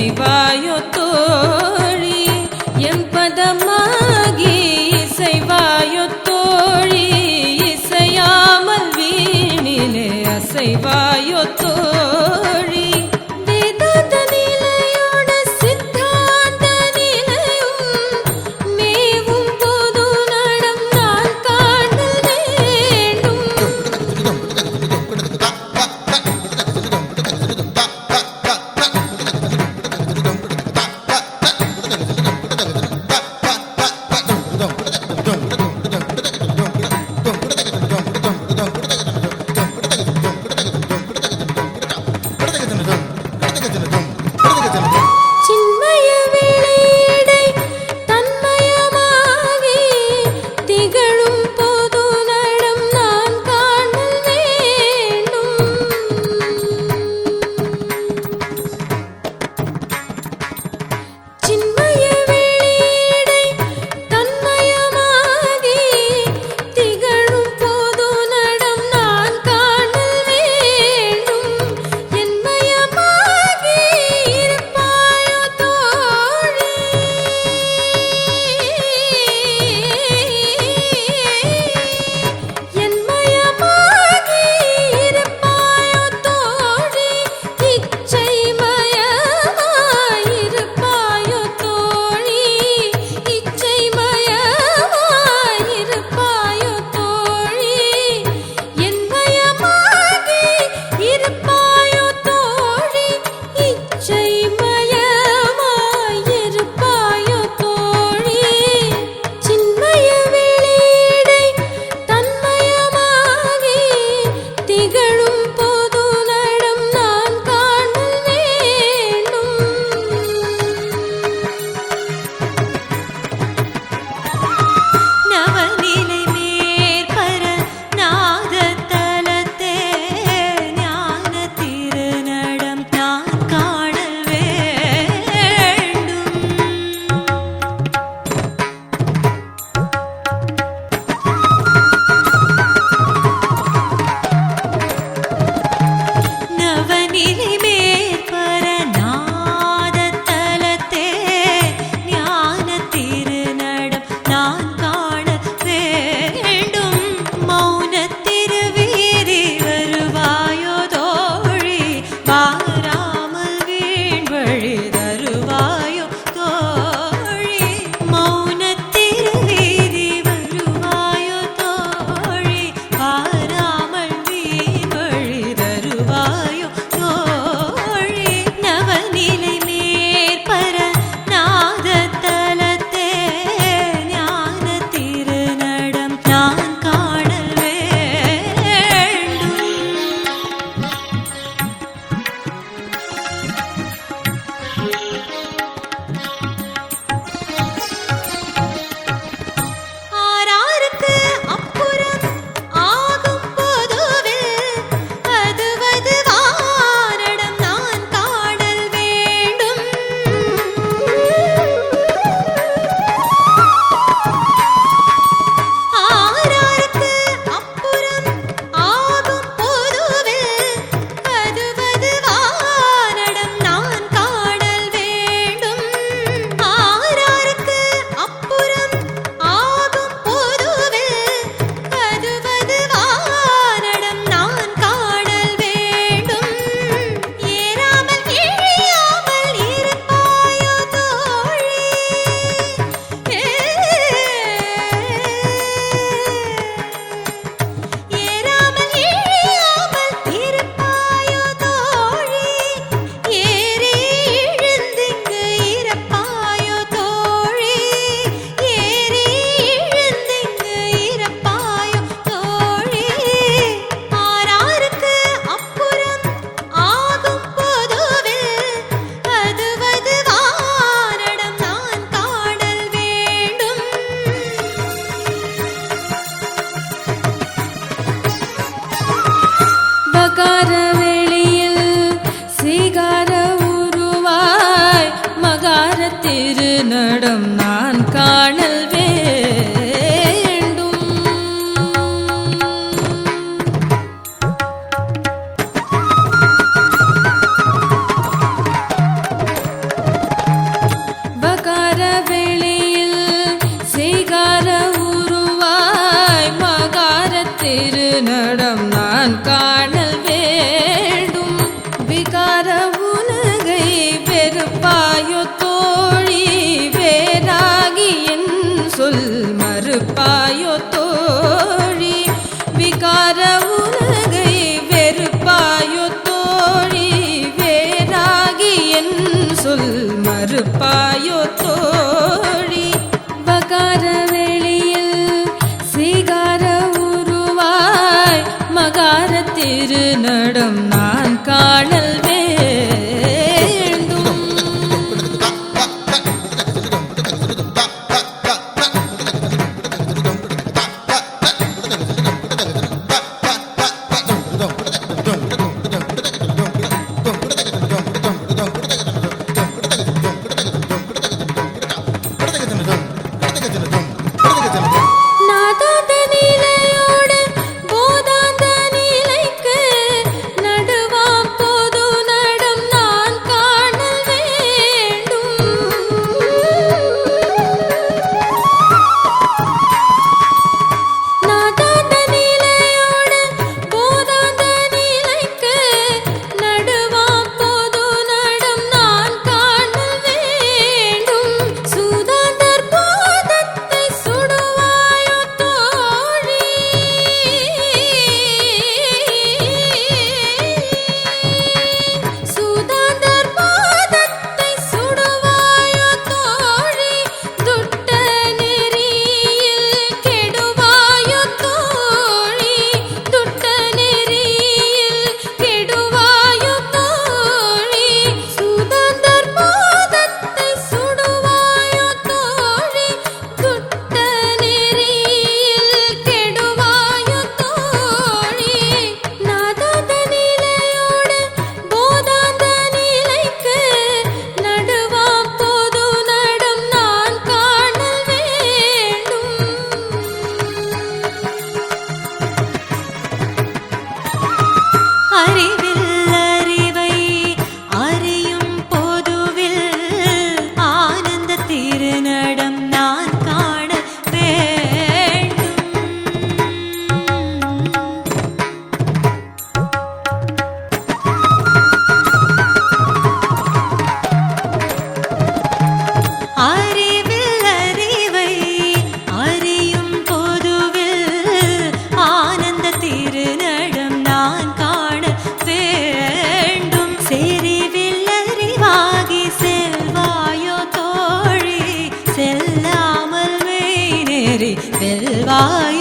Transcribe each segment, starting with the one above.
পাইবায় வெளியில் சிகார உருவாய் மகார நான் வெல்வாய்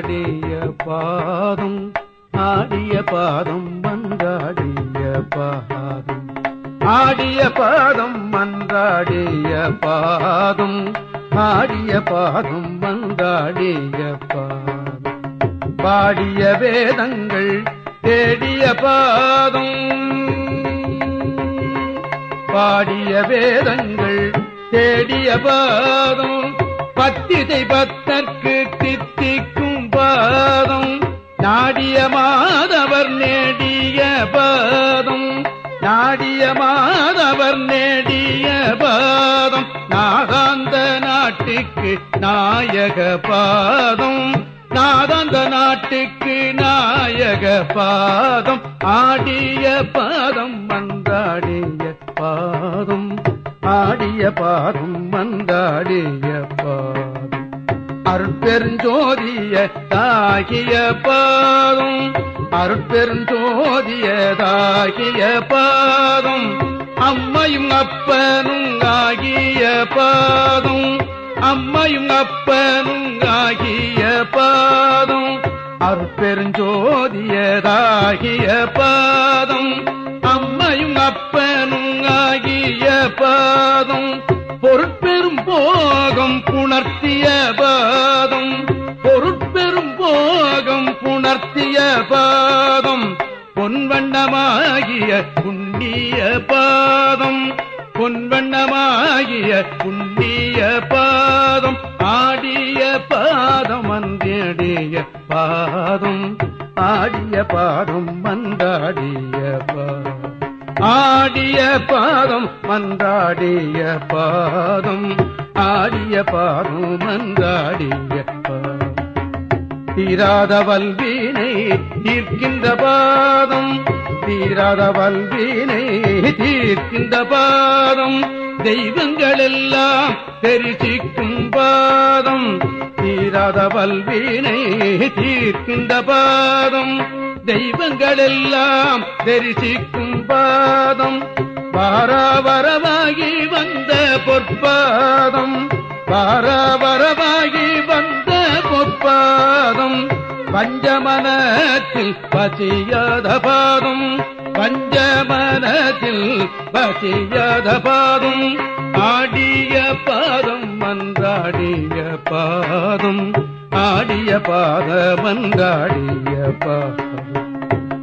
வந்தாடிய பாதம் ஆடிய பாதம் வந்தாடிய பாதம். ஆடிய பாதம் மன்றாடிய பாதம் ஆடிய பாதம் வந்தாடிய பாதம். பாடிய வேதங்கள் தேடிய பாதம். பாடிய வேதங்கள் தேடிய பாதம். பத்திதை பத்தற்கு தித்திக்கும் நாடிய மாதவர் நேடிய பாதம். நாடிய மாதவர் நேடிய பாதம். நாகாந்த நாட்டுக்கு நாயக பாதம். நாதாந்த நாட்டுக்கு நாயக பாதம். ஆடிய பாதம் மந்தாடிய பாதம். ஆடிய பாதம் மந்தாடிய பாதம். அருட்பெருஞ்சோதிய தாகிய பாதம். அருட்பெருஞ்சோதிய தாகிய பாதம். அம்மையும் அப்பனும் ஆகிய பாதம். அம்மையும் அப்பனும் ஆகிய பாதம். அருட்பெருஞ்சோதியதாகிய பாதம். அம்மையும் அப்பனும் ஆகிய பாதம். பொருட்பெரும் போகம் புணர்த்திய பாதம். பொருட்பெரும் போகம் புணர்த்திய பாதம். பொன்வண்ணமாகிய புண்ணிய பாதம். பொன்வண்ணமாகிய புண்ணிய பாதம். ஆடிய பாதம் மன்றடிய பாதம். ஆடிய பாதம் மன்றாடிய பாதம். ஆடிய பாதம் மன்றாடிய பாதம். ஆடிய பாதம் மன்றாடிய பாதம். தீராத வல்வினை தீர்க்கின்ற பாதம். தீராத வல்வினை தீர்க்கின்ற பாதம். தெய்வங்கள் எல்லாம் தெரிசிக்கும் பாதம். தீராத வல்வினை தீர்க்கின்ற பாதம். தெய்வங்களெல்லாம் தரிசிக்கும் பாதம். வாராவரமாகி வந்த பொற்பாதம். வாராவரமாகி வந்த பொற்பாதம். பஞ்சமனத்தில் பசியாத பாதம். பஞ்சமனத்தில் பசியாத பாதம். ஆடிய பாதம் மன்றாடிய பாதம். ஆடிய பாத மன்றாடிய பாதம்.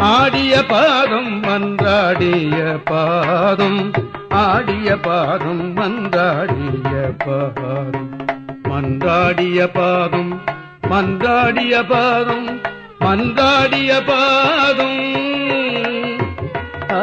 ஆடிய பாதம் மன்றாடிய பாதம் ஆடிய பாதம் மன்றாடிய பாதம். மன்றாடிய பாதம் மன்றாடிய பாதம் மன்றாடிய பாதம். ஆ